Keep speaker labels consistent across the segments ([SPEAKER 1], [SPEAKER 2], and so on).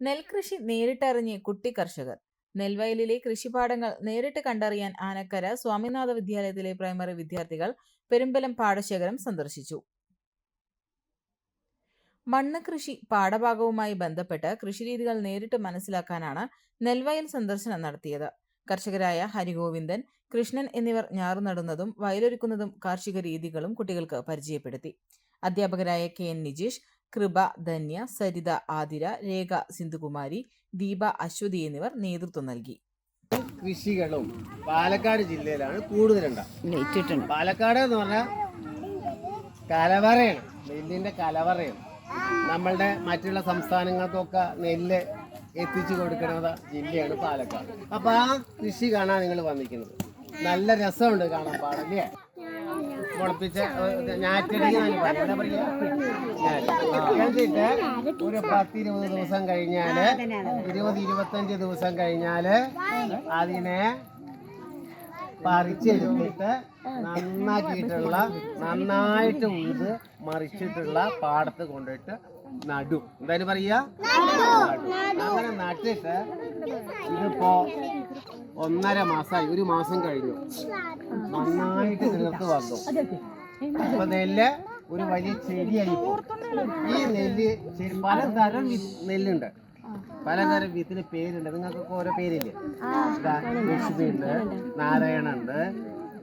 [SPEAKER 1] നെൽകൃഷി നേരിട്ടറിഞ്ഞ് കുട്ടി കർഷകർ. നെൽവയലിലെ കൃഷിപാഠങ്ങൾ നേരിട്ട് കണ്ടറിയാൻ ആനക്കര സ്വാമിനാഥ വിദ്യാലയത്തിലെ പ്രൈമറി വിദ്യാർത്ഥികൾ പെരുമ്പലം പാടശേഖരം സന്ദർശിച്ചു. മണ്ണ് കൃഷി പാഠഭാഗവുമായി ബന്ധപ്പെട്ട് കൃഷിരീതികൾ നേരിട്ട് മനസ്സിലാക്കാനാണ് നെൽവയൽ സന്ദർശനം നടത്തിയത്. കർഷകരായ ഹരിഗോവിന്ദൻ കൃഷ്ണൻ എന്നിവർ ഞാറു നടുന്നതും വയലൊരുക്കുന്നതും കാർഷിക രീതികളും കുട്ടികൾക്ക് പരിചയപ്പെടുത്തി. അധ്യാപകരായ കെ എൻ നിജീഷ് കൃപ ധന്യ സരിത ആതിര രേഖ സിന്ധുകുമാരി ദീപ അശ്വതി എന്നിവർ നേതൃത്വം നൽകി.
[SPEAKER 2] കൃഷികളും പാലക്കാട് ജില്ലയിലാണ് കൂടുതലുണ്ടാവും പാലക്കാട് എന്ന് പറഞ്ഞാൽ കലവറയാണ് നെല്ലിന്റെ കലവറയാണ്. നമ്മളുടെ മറ്റുള്ള സംസ്ഥാനങ്ങൾക്കൊക്കെ നെല്ല് എത്തിച്ചു കൊടുക്കുന്നത് ജില്ലയാണ് പാലക്കാട്. അപ്പൊ ആ കൃഷി കാണാൻ നിങ്ങൾ വന്നിരിക്കുന്നത്. നല്ല രസമുണ്ട് കാണാൻ പാടല്ലേ? മുളപ്പിച്ച ഞാറ്റടി ഞാൻ പറയാ എന്നിട്ട് ഒരു പത്ത് ഇരുപത് ദിവസം കഴിഞ്ഞാൽ ഇരുപത് ഇരുപത്തഞ്ച് ദിവസം കഴിഞ്ഞാൽ അതിനെ പറിച്ചെടുത്തിട്ട് നന്നാക്കിയിട്ടുള്ള നന്നായിട്ട് ഉഴുത് മറിച്ചിട്ടുള്ള പാടത്ത് കൊണ്ടിട്ട് നടും. എന്തായാലും പറയാ. അങ്ങനെ നട്ടിട്ട് ഇതിപ്പോ ഒന്നര മാസമായി ഒരു മാസം കഴിഞ്ഞു. നന്നായിട്ട് നിലത്ത് വന്നു. അപ്പൊ നെല്ല് ഒരു വലിയ ചെടിയായി. ഈ നെല്ല് പലതരം നെല്ലുണ്ട്. പലതരം വിത്തിന് പേരുണ്ട്. നിങ്ങൾക്കൊക്കെ ഓരോ പേരില്ലേ? ലക്ഷ്മി ഉണ്ട് നാരായണ ഉണ്ട്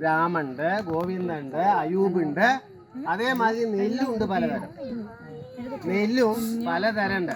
[SPEAKER 2] രാമുണ്ട് ഗോവിന്ദുണ്ട് അയൂബുണ്ട് അതേമാതിരി നെല്ലുണ്ട് പലതരം. നെല്ലും പലതരം ഉണ്ട്